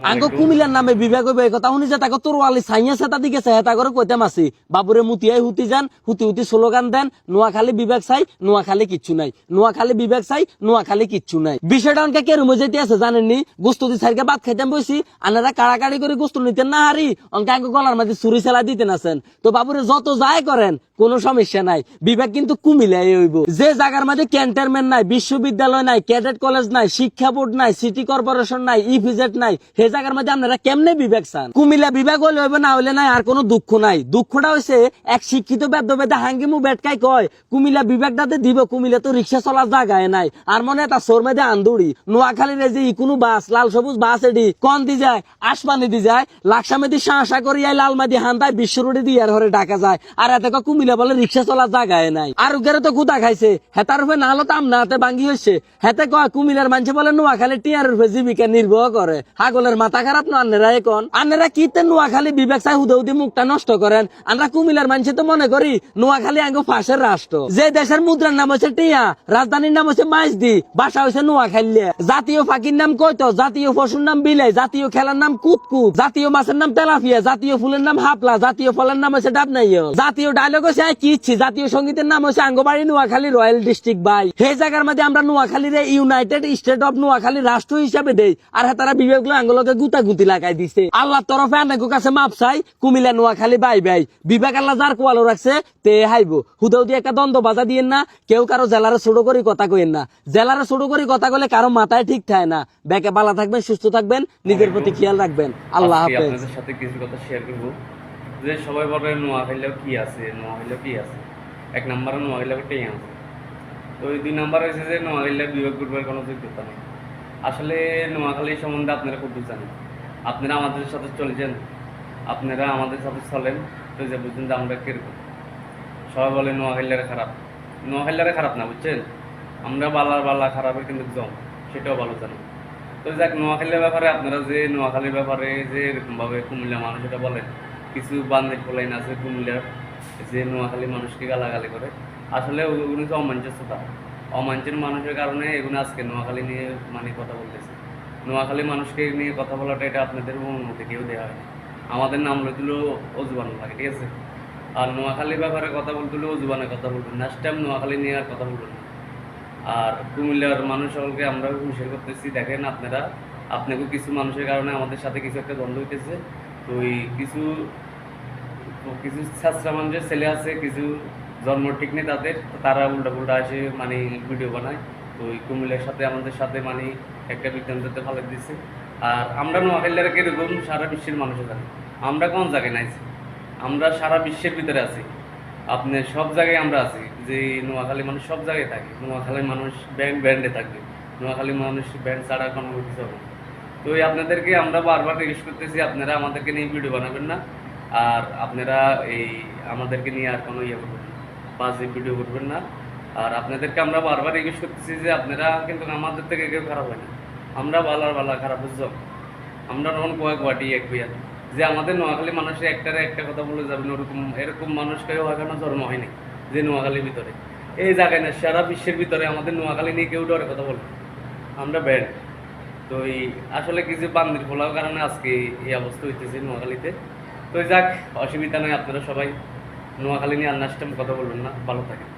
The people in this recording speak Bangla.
আঙ্গ কুমিল্লার নামে বিবেক হইবে কথা। শুনি যে তাকে তোর আলি সাইয়া সেতা দিকে করে কইতাম আছি বাবুরে মুতিয়াই হুতি যান হুতি হুতি স্লোগান দেন নোয়াখালী বিবেক চাই নোয়াখালী কিচ্ছু নাই। নোয়াখালী বিবেক চাই নোয়াখালী কিচ্ছু নাই। বিষয়টা অনকে কেরুমে যেতে আছে জানেননি? গোস্ত দি সাইকে ভাত খাইতাম বইছি আনারা কাড়াকাড়ি করে গোস্ত নিতেন না হারি। অনকে আঙ্গ গলার মাঝে চুরি সেলা দিতেন আছেন। তো বাবুরে যত যায় করেন কোনো সমস্যা নাই। বিবেক কিন্তু কুমিল্লাই হইব। যে জায়গার মাঝে ক্যান্টনমেন্ট নাই বিশ্ববিদ্যালয় নাই ক্যাডেট কলেজ নাই শিক্ষা বোর্ড নাই সিটি কর্পোরেশন নাই ইভিজেট নাই সে জায়গার মধ্যে আপনারা কেমনে বিবেক চান? কুমিল্লা বিবেক হলে হইবে, না হইলে নাই, আর কোনো দুঃখ নাই। দুঃখটা হইছে, এক শিক্ষিত বেদ্য বেদা হাঙ্গিমু বেটকাই কয়, কুমিল্লা বিবেকটাতে দিব, কুমিল্লা তো রিক্সা চলার জায়গায় নাই। আর মনে এটা সোর মেদে আন্দুড়ি। নোয়াখালীর যে ইকুনো বাস, লাল সবুজ বাস এডি কন দি যায়, আসমানি দি যায় লাকসা মেদি শাঁসা করিয়াই লাল মাদি হান্তায় বিশ্ব রোডে দিয়ে আর হরে ঢাকা যায়। আর এতে কুমিল্লা বলে রিক্সা চলার জায়গায় নাই। আর উগেরে তো গুদা খাইছে। হেতার উপরে না হলো তাম না হাতে ভাঙ্গি হয়েছে হেতে কয় কুমিল্লার মানুষ বলে নোয়াখালী টিয়ার উপরে জীবিকা নির্বাহ করে, হাগলের মাথা খারাপ না, আন্নেরা এখন আন্নেরা কিতে নোয়াখালী বিবেক চাই হুদে হুদে মুখটা নষ্ট করেন? আমরা কুমিল্লার মানুষ তো মনে করি, নোয়াখালী আঙ্গ ফাঁসের রাষ্ট্র। যে দেশের মুদ্রার নাম হচ্ছে টিয়া, রাজধানীর নাম হচ্ছে মাইজদি ভাষা হচ্ছে নোয়াখালী জাতীয় ফাঁকির নাম কয়তো জাতীয় পশুর নাম বিলাই, জাতীয় খেলার নাম কুতকুত। জাতীয় মাছের নাম তেলাফিয়া, জাতীয় ফুলের নাম হাপলা, জাতীয় ফলের নাম হচ্ছে ডাবনাইয় জাতীয় ডায়লগ হচ্ছে কি ইচ্ছি, জাতীয় সঙ্গীতের নাম হচ্ছে আঙ্গবাড়ি নোয়াখালী রয়্যাল ডিস্ট্রিক্ট বাই। সেই জায়গার মধ্যে আমরা নোয়াখালীর ইউনাইটেড স্টেট অফ নোয়াখালী রাষ্ট্র হিসাবে দেই। আর হ্যাঁ তারা বিবেকগুলো আঙ্গলকে গুতা গুতি লাগাই দিছে। আল্লাহ তরফে আনাকে কাছে মাপ চাই কুমিল্লা নোয়াখালী বাই বাই। বিবেক আল্লাহ যার কোয়ালো রাখছে তে হাইব। হুদাউ দিয়ে একটা দ্বন্দ্ব বাজা দিয়েন না কেউ কারও জেলারে ছোট করে কথা কইেন না। জেলারে ছোট করে কথা কইলে কারও মাথায় ঠিক থাকে না। ব্যাকে বালা থাকবেন সুস্থ থাকবেন নিজের প্রতি খেয়াল রাখবেন। আল্লাহ হাফেজ। আপনাদের সাথে কিছু কথা শেয়ার করব। যে সবাই বলে নোয়াখালীও কি আছে নোয়াখালীও কি আছে? এক নম্বরে নোয়াখালীও টেই আছে তো দুই নাম্বার হয়েছে যে নোয়াখালী বিভাগ করবার কোনো যোগ্যতা নেই। আসলে নোয়াখালী সম্বন্ধে আপনারা খুব জানেন? আপনারা আমাদের সাথে চলেছেন আপনারা আমাদের সাথে চলেন, তো যে বুঝছেন যে আমরা কীরকম। সবাই বলে নোয়াখালীরা খারাপ। নোয়াখালীরা খারাপ না, বুঝছেন? আমরা বালা বালা খারাপের কিন্তু জম, সেটাও ভালো জানি তো যাক, নোয়াখালীর ব্যাপারে আপনারা যে নোয়াখালীর ব্যাপারে যে এরকমভাবে কুমিল্লা মানুষ এটা বলেন কিছু বান্ধব ফলাইন আছে কুমিল্লার, যে নোয়াখালী মানুষকে গালাগালি করে। আসলে ওগুলো হচ্ছে অমঞ্চস্থতা অমাঞ্চের মানুষের কারণে এগুলো আজকে নোয়াখালী নিয়ে মানে কথা বলতেছে। নোয়াখালী মানুষকে নিয়ে কথা বলাটা এটা আপনাদের অনুমতি কেউ দেওয়া হয় আমাদের নাম দিল অজুবান লাগে ঠিক আছে? আর নোয়াখালীর ব্যাপারে কথা বলতে অজুবানের কথা বলবেন নেক্সট টাইম নোয়াখালী নিয়ে আর কথা বলবেন না। আর কুমিল্লার মানুষ সকলকে আমরা হুঁশিয়ার করতেছি, দেখেন আপনারা আপনাকেও কিছু মানুষের কারণে আমাদের সাথে কিছু একটা দ্বন্দ্ব হইতেছে। তো ওই কিছু কিছু ছাত্রা মানুষের ছেলে আছে, কিছু জন্ম ঠিক নেই তাদের তারা উল্টা পুল্টা আসে মানে ভিডিও বানায়। তো ওই কুমিল্লার সাথে, আমাদের সাথে মানে একটা বিজ্ঞানতে ভালো দিচ্ছে আর আমরা নোয়াখালীরা কীরকম সারা বিশ্বের মানুষে জানি। আমরা কোন জায়গায় নাইছি আমরা সারা বিশ্বের ভিতরে আছি। আপনার সব জায়গায় আমরা আছি, যে নোয়াখালী মানুষ সব জায়গায় থাকে। নোয়াখালীর মানুষ ব্যান্ড ব্যান্ডে থাকবে। নোয়াখালী মানুষ ব্যান্ড ছাড়া কোনো কিছু হবে। তো এই আপনাদেরকে আমরা বারবার রিকোয়েস্ট করতেছি, আপনারা আমাদেরকে নিয়ে ভিডিও বানাবেন না। আর আপনারা এই আমাদেরকে নিয়ে আর কোনো ইয়ে করবেন না। বাজে ভিডিও করবেন না। আর আপনাদেরকে আমরা বারবার রিকোয়েস্ট করতেছি যে আপনারা কিন্তু আমাদের থেকে কেউ খারাপ হয় না। আমরা বালার বালা খারাপ, বুঝছ? আমরা তখন কয়েক বাটি এক বিয়া যে আমাদের নোয়াখালী মানুষের একটারে একটা কথা বলে যাবেন ওরকম, এরকম মানুষ কেউ এখনও জন্ম হয়নি যে নোয়াখালীর ভিতরে। এই জায়গায় না, সারা বিশ্বের ভিতরে আমাদের নোয়াখালী নিয়ে কেউ ডরে কথা বলে আমরা ব্যান্ড তো এই আসলে কিছু বান্দির ফলার কারণে আজকে এই অবস্থা হইতেছে নোয়াখালীতে। তো যাক, অসুবিধা নয় আপনারা সবাই। নোয়াখালী নিয়ে আর নেক্সট কথা বলবেন না ভালো থাকেন।